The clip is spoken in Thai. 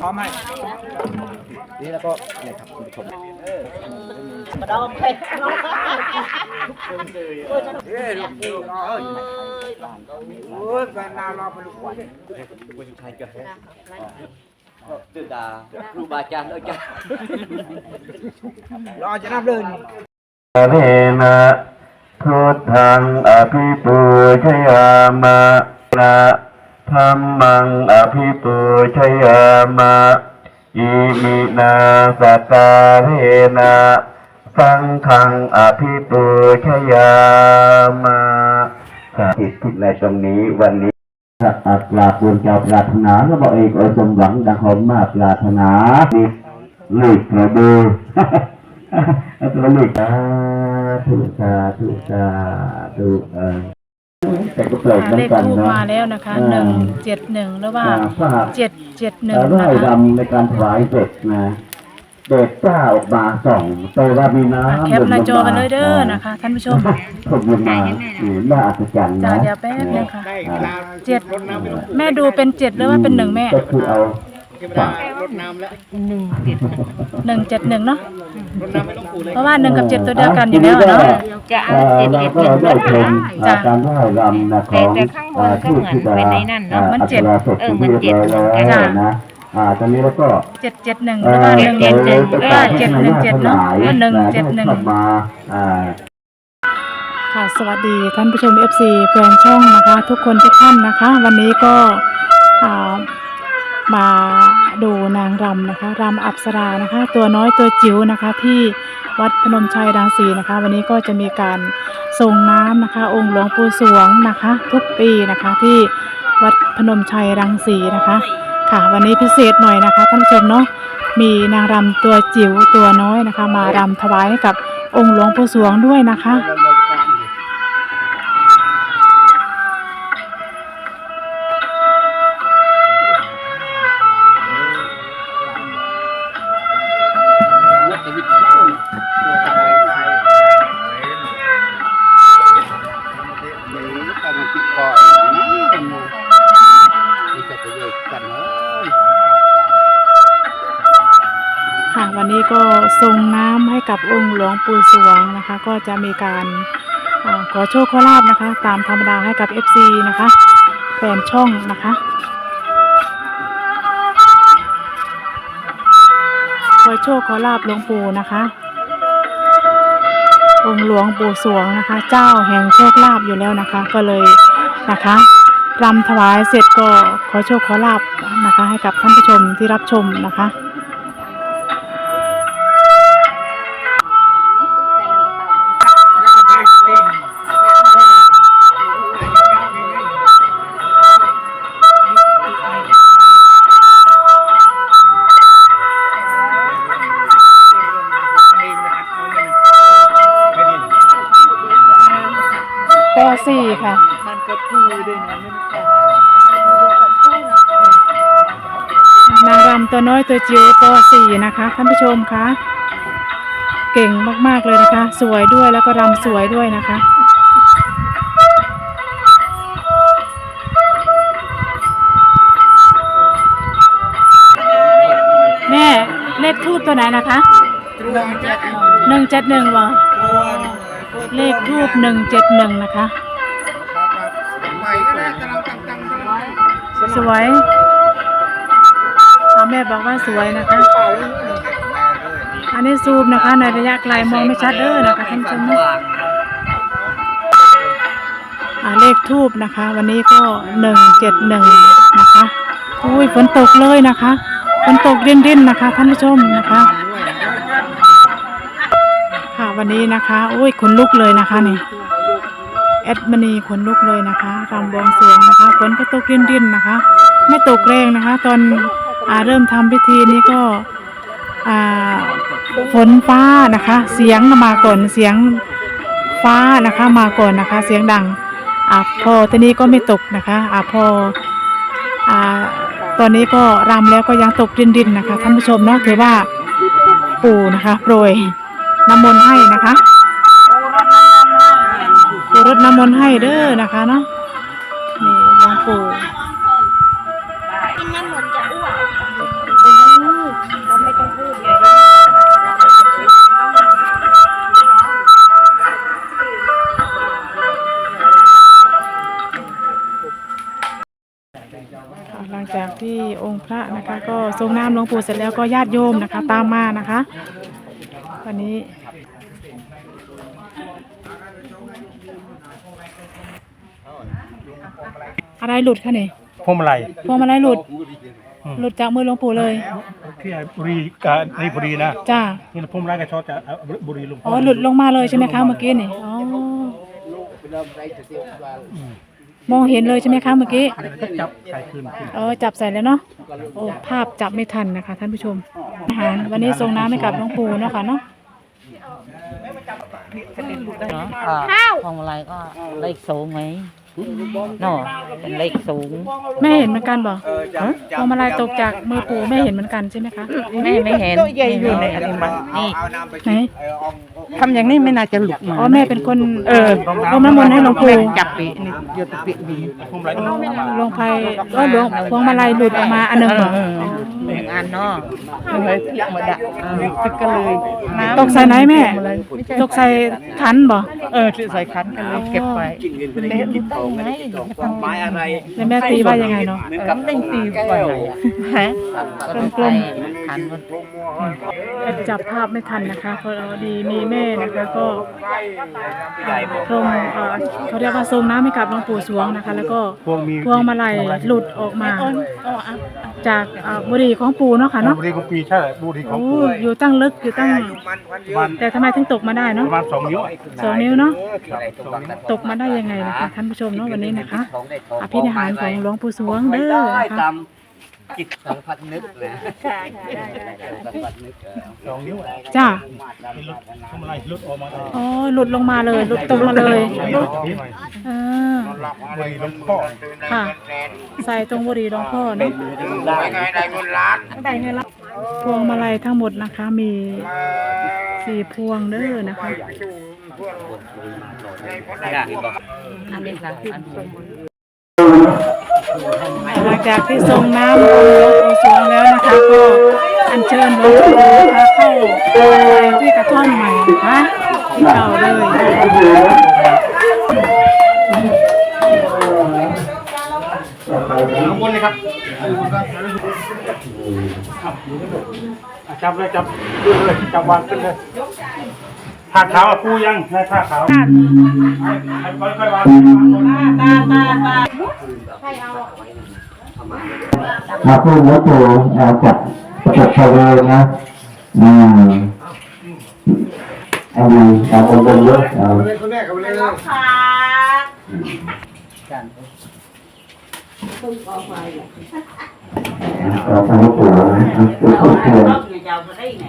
พร้อมไหมนี่แล้วก็เนี่ยครับคุณผู้ชมมาดอมไปเฮ้ยลูกนี่เอ้ยโอ้ยแฟนนาวรอไปลูกวันคุณชายเกิดตื่นตาครูบาอาจารย์เอาจารย์รอจะนับเลยเรนะพุทธังอภิปูชยามะนะ ธรรมังอภิปูชยามะอิมินาสกกาเรนะสังฆังอภิปูชยามะสาธิตที่ในตรงนี้วันนี้อักลาบุญเจ้าปรารถนาก็บอกเอกอสมหวังดังหอมมากปรารถนาดิลูกกระดูอัตลูกสาธุสาธุสาธุเออ แต่ก็เปล่าเหมือนเลขกันทูปนะมาแล้วนะคะหนึ่งเจ็ดหนึ่งหรือว่าอ่าฝาก เจ็ดเจ็ดหนึ่งเอ่อนะไร่คะ รำในการถวายเด็กนะเด็กก้าออกมาส่องแต่ว่ามีน้ำแคปหน้าจอกันเลยเด้อนะคะท่านผู้ชม ผมลงมาอืมน่าอัศจรรย์จ้านะเดี๋ยวแป๊บนึงค่ะ ได้เวลาเจ็ดแม่ดูเป็นเจ็ดหรือว่าเป็นหนึ่งแม่ ก็คือเอา เวฝาลากรดน้ำแล้วหนึ่งเจ็ดหนึ่งเนาะรดน้ำไม่ต้องปูเลยเพราะว่าหนึ่งกับเจ็ดตัวเดียวกันอยู่แล้วอะเนาะจะเอาเอ่อเจ็ดเราเจ็ดก็หนึ่งได้ชมจ้ะการร่ายรำนะขแต่องแต่ข้างบนก็เหมือนที่ดาเป็นในนั่นเนอะมันเจ็ดอัครศพเออมันเจ็ดที่รียบร้อยจ้ะแล้วนะอ่าตอนนี้แล้วก็เจ็ดเจ็ดหนึ่งหรือว่าหนึ่งเจ็ดหนึ่งหรือว่าเจ็ดหนึ่งเจ็ดเนาะหรือว่าหนึ่งเจ็ดหนึ่งได้เข้ามาอ่าค่ะสวัสดีท่านผู้ชม FC แฟนช่องนะคะ ทุกคนทุกท่านนะคะ วันนี้ก็อ่า มาดูนางรำนะคะรำอัปสรานะคะ ตัวน้อยตัวจิ๋วนะคะที่วัดพนมชัยรังสีนะคะ วันนี้ก็จะมีการส่งน้ำนะคะ องค์หลวงปู่สวงนะคะ ทุกปีนะคะที่วัดพนมชัยรังสีนะคะค่ะวันนี้พิเศษหน่อยนะคะท่านผู้ชมเนาะมีนางรำตัวจิ๋วตัวน้อยนะคะ มารำถวายให้กับองค์หลวงปู่สวงด้วยนะคะ องค์หลวงปู่สวงนะคะ ก็จะมีการอขอโชคขอลาบนะคะ ตามธรรมดาให้กับ FC นะคะแฟนช่องนะคะ ขอโชคขอลาบหลวงปู่นะคะ องค์หลวงปู่สวงนะคะ เจ้าแห่งโชคลาภอยู่แล้วนะคะ ก็เลยนะคะรำถวายเสร็จก็ขอโชคขอลาบนะคะ ให้กับท่านผู้ชมที่รับชมนะคะ ป .4 ค่ะ มันก็ปูด้วยนะมันนางรำตัวน้อยตัวจิ๋วป .4 นะคะท่านผู้ชมคะเก่งมากๆเลยนะคะ สวยด้วยแล้วก็รำสวยด้วยนะคะแม่เลขทูบตัวไหนนะคะหนึ่งเจ็ดหนึ่งวะ เลขทูบหนึ่งเจ็ดหนึ่งนะคะไปก็ได้กำลังตั้งตั้งตั้งสวยเอาแม่บอกว่าสวยนะคะ อันนี้ซูมนะคะ ในระยะไกลมองไม่ชัดเด้อนะคะท่านผู้ชมนะอ่าเลขทูบนะคะ วันนี้ก็หนึ่งเจ็ดหนึ่งนะคะอุ้ยฝนตกเลยนะคะฝนตกรินรินๆนะคะ ท่านผู้ชมนะคะค่ะ วันนี้นะคะอุ้ยขนลุกเลยนะคะนี่แอดมณีขนลุกเลยนะคะรำบวงสรวงนะคะฝนก็ตกรินรินๆนะคะ ไม่ตกแรงนะคะ ตอนอาเริ่มทำพิธีนี้ก็อ่าฝนฟ้านะคะ เสียงมาก่อนเสียงฟ้านะคะมาก่อนนะคะ เสียงดังอ่าพอทีนี้ก็ไม่ตกนะคะอ่าพออ่าตอนนี้ก็รำแล้วก็ยังตกรินรินๆนะคะท่านผู้ชมเนาะถือว่าปู่นะคะโปรย น้ำมนต์ให้นะคะปูรดน้ำมนต์ให้เด้อนะคะเนาะนี่หลวงปู่กินน้ำมนจะอ้วกเราไม่ต้องพูดเลยหลังจากที่องค์พระนะคะ ก็ทรงน้ำหลวงปู่เสร็จแล้วก็ญาติโยมนะคะ ตามมานะคะ วันนี้ อะไรหลุดคะเนี่ยพวงมาลัยพวงมาลัยหลุด หลุดจากมือหลวงปู่เลยที่บุรีกับนี่บุรีนะจ้านี่พวงมาลัยกับชอจะเอาบุรีลงอ๋อหลุดลงมาเลยใช่ไหมคะเมื่อกี้นี่อ๋อมองเห็นเลยใช่ไหมคะเมื่อกี้ก็จับใส่คืนขึ้นเออจับใส่แล้วเนาะโอ้ภาพจับไม่ทันนะคะ ท่านผู้ชมอาหารวันนี้ทรงน้ำให้กับหลวงปู่เนาะค่ะเนาะ ข้าวพวงมาลัยก็เลขสูงไหมเนาะเป็นเลขสูงแม่เห็นเหมือนกันบอกเออจับพวงมาลัยตกจากมือปู่แม่เห็นเหมือนกันใช่ไหมคะแม่ไม่เห็นใหญ่อยู่ในอันนี้มันนี่เอาน้ำไปไหนเออเอาเอาทำอย่างนี้ไม่น่าจะหลุดมาอ๋อแม่เป็นคนเออรมน้ำมนต์ให้หลวงปู่จับปีนี่โยตปีบีพวงมาลัยหลวงไพเออหลวงพวงมาลัยหลุดออกมาอันหนึ่งเหรอ หนึ่งอันเนาะเลยพลิกมาดักตึกกันเลยน้ำตกใส่ไหนแม่ ตกใส่ขันบ่เออใส่คันกันเลยเก็บไว้เละลุดได้ไงไม้อะไรแล้วแม่ตีว่ายังไงเนาะเหมือนกับได้ตีไว้ฮะกลมคั นมันจับภาพไม่ทันนะคะเพราะดีมีแม่นะคะก็พรมเอ่อเขาเรียกว่าทรงน้ำให้กับหลวงปู่สวงนะคะ แล้วก็พวงมีพวงมาลัยหลุดออกมา จากเอ่อบุหรี่ของปู่เนาะค่ะเนาะบุรีของปีใช่บุรีของโอ้ปูอยู่ตั้งลึกอยู่ตั้งมันควันเยอะแต่ทำไมถึงตกมาได้ปเนาะระมาณสองนิ้วสองนิ้วเนาะอะไรตรงนั้นตกมาได้ยังไงนะคะท่านผู้ชมเนาะวันนี้นะคะของได้ของอภินิหารของหลวงปู่สวงไม่เด้อได้นะคะตาม จิตสัมผัสนึกนะสัมผัสนึกเออสองนิ้วจ้าพวงมาลัยหลุดออกมาเลยอ๋อหลุดลงมาเลยหลุดตกมาเลยนี่หน่อยเออบุรีลงพ่อค่ะ ใส่ตรงบุหรี่หลวงพ่อเนาะได้ไงได้เงินล้านพวงมาลัยทั้งหมดนะคะ มีสี่พวงเด้อนะคะ อันนี้ค่ะอันนี้ หลังจากที่ทรงน้ำองหลวงปู่สวงแล้วนะคะก็อัญเชิญหลวงปู่นะคะเข้าที่กระท่อมใหม่นะคะที่เก่าเลยข้างบนเลยครับจับเลยจับขึ้นเลยจับวางขึ้นเลยผ้าขาวปูยังในผ้าขาวค่อยๆวาง มาพูดแล้วปู่เอาจับประจับทะเลนะอืมเอามาเอาองค์บนเยอะเอาคนแรกเขาไปเลยเอาไปให้ปู่นะเอาไปให้ปู่ยาวไปได้ไง